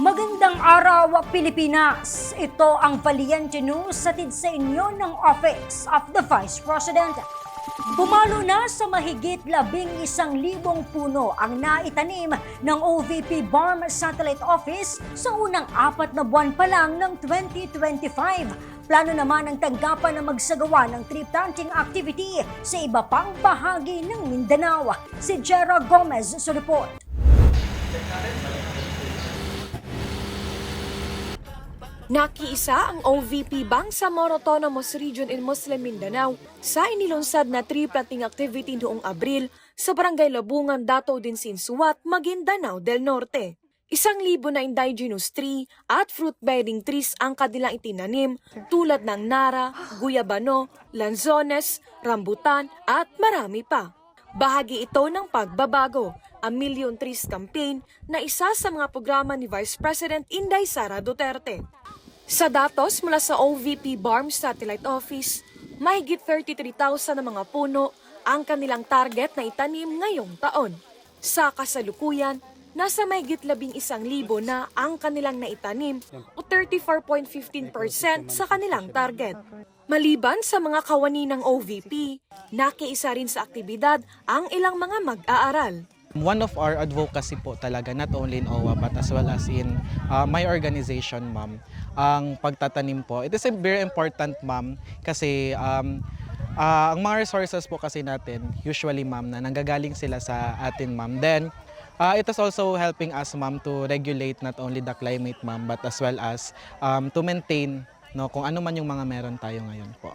Magandang araw, Pilipinas! Ito ang Valiente News satid sa inyo ng Office of the Vice President. Pumalo na sa mahigit labing isang libong puno ang naitanim ng OVP BARM Satellite Office sa unang apat na buwan pa lang ng 2025. Plano naman ang tanggapan na magsagawa ng tree planting activity sa iba pang bahagi ng Mindanao. Si Jera Gomez sa report. Nakiisa ang OVP Bank sa Autonomous Region in Muslim Mindanao sa inilunsad na tree planting activity noong Abril sa Barangay Labungan, Dato din Sinsuat, Maguindanao del Norte. Isang libo na indigenous tree at fruit-bearing trees ang kanilang itinanim tulad ng nara, guyabano, lanzones, rambutan at marami pa. Bahagi ito ng pagbabago, ang Million Trees Campaign na isa sa mga programa ni Vice President Inday Sara Duterte. Sa datos mula sa OVP BARM Satellite Office, mahigit 33,000 na mga puno ang kanilang target na itanim ngayong taon. Sa kasalukuyan, nasa mahigit labing isang libo na ang kanilang naitanim o 34.15% sa kanilang target. Maliban sa mga kawani ng OVP, nakiisa rin sa aktibidad ang ilang mga mag-aaral. One of our advocacy po talaga, not only in OWA but as well as in uh, my organization, ma'am, ang pagtatanim po. It is very important, ma'am, kasi um, uh, ang mga resources po kasi natin, usually, ma'am, na nanggagaling sila sa atin, ma'am. Then, uh, it is also helping us, ma'am, to regulate not only the climate, ma'am, but as well as um, to maintain no, kung ano man yung mga meron tayo ngayon po.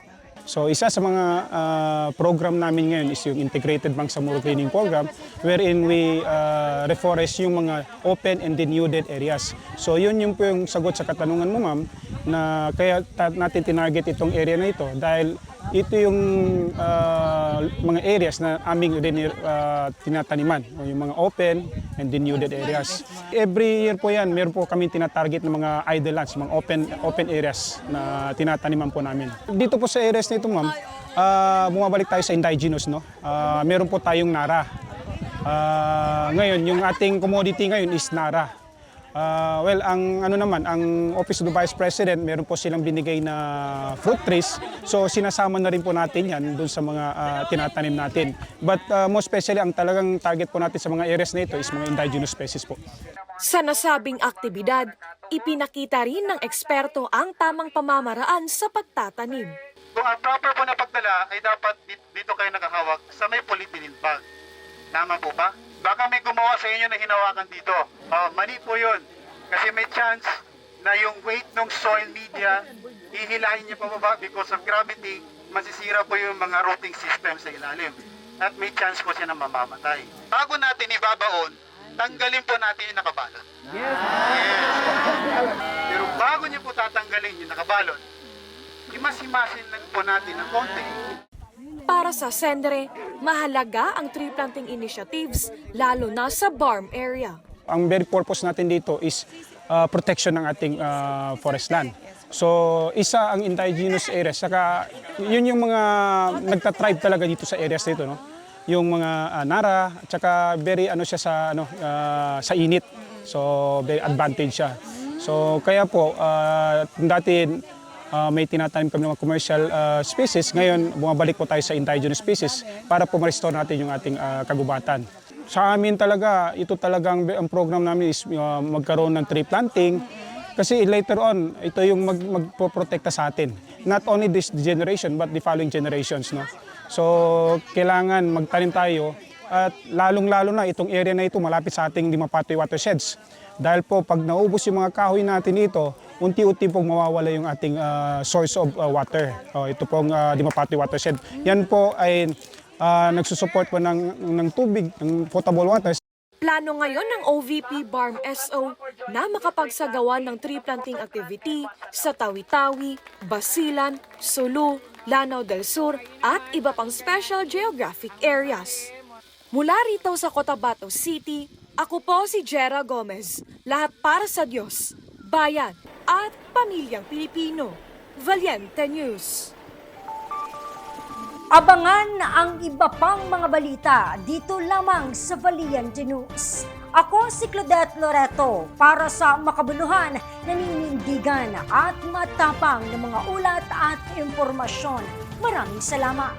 So isa sa mga ah, program namin ngayon is yung Integrated Bangsamoro Cleaning Program wherein we ah, reforest yung mga open and denuded areas. So yun yung po yung sagot sa katanungan mo ma'am na kaya natin tinarget itong area na ito dahil ito yung ah, mga areas na aming rin ah, tinataniman yung mga open and denuded areas. Every year po yan, meron po kami tinatarget ng mga idle lands, mga open open areas na tinataniman po namin. Dito po sa areas na ito ma'am, ah, bumabalik tayo sa indigenous no. Ah, meron po tayong nara. Ah, ngayon, yung ating commodity ngayon is nara. Ah, well, ang ano naman, ang Office of the Vice President, meron po silang binigay na fruit trees. So sinasama na rin po natin yan doon sa mga ah, tinatanim natin. But ah, most especially, ang talagang target po natin sa mga areas na ito is mga indigenous species po. Sa nasabing aktibidad, ipinakita rin ng eksperto ang tamang pamamaraan sa pagtatanim. Kung ang proper po na pagdala ay dapat di- dito kayo nakahawak sa may polyethylene bag. Tama po ba? Baka may gumawa sa inyo na hinawakan dito. Oh, mali po yun. Kasi may chance na yung weight ng soil media, hihilahin niya pababa because of gravity, masisira po yung mga rooting system sa ilalim. At may chance po siya na mamamatay. Bago natin ibabaon, tanggalin po natin yung nakabalot. Yes. Pero bago niyo po tatanggalin yung nakabalot, himas-himasin lang po natin ng konti. Para sa Sendre, mahalaga ang tree planting initiatives lalo na sa BARM area. Ang very purpose natin dito is uh, protection ng ating uh, forest land. So, isa ang indigenous areas. Saka, yun yung mga nagtatribe talaga dito sa areas dito, no? Yung mga uh, nara, saka very ano siya sa ano uh, sa init. So, very advantage siya. So, kaya po uh, dati uh, may tinatanim kami ng mga commercial uh, species. Ngayon, bumabalik po tayo sa indigenous species para po ma-restore natin yung ating uh, kagubatan. Sa amin talaga, ito talagang ang program namin is uh, magkaroon ng tree planting. Kasi later on, ito yung mag, magpoprotekta sa atin. Not only this generation, but the following generations. No? So, kailangan magtanim tayo at lalong-lalo na itong area na ito malapit sa ating Dimapatoy watersheds. Dahil po pag naubos yung mga kahoy natin dito, unti-unti pong mawawala yung ating ah, source of ah, water. Oh, ito pong uh, Dimapatoy watershed. Yan po ay ah, nagsusupport po ng, ng tubig, ng potable water Plano ngayon ng OVP BARM SO na makapagsagawa ng tree planting activity sa Tawi-Tawi, Basilan, Sulu, Lanao del Sur at iba pang special geographic areas. Mula rito sa Cotabato City, ako po si Jera Gomez. Lahat para sa Diyos, bayan at pamilyang Pilipino. Valiente News. Abangan ang iba pang mga balita dito lamang sa Valiente News. Ako si Claudette Loreto para sa makabuluhan, naninindigan at matapang ng mga ulat at impormasyon. Maraming salamat.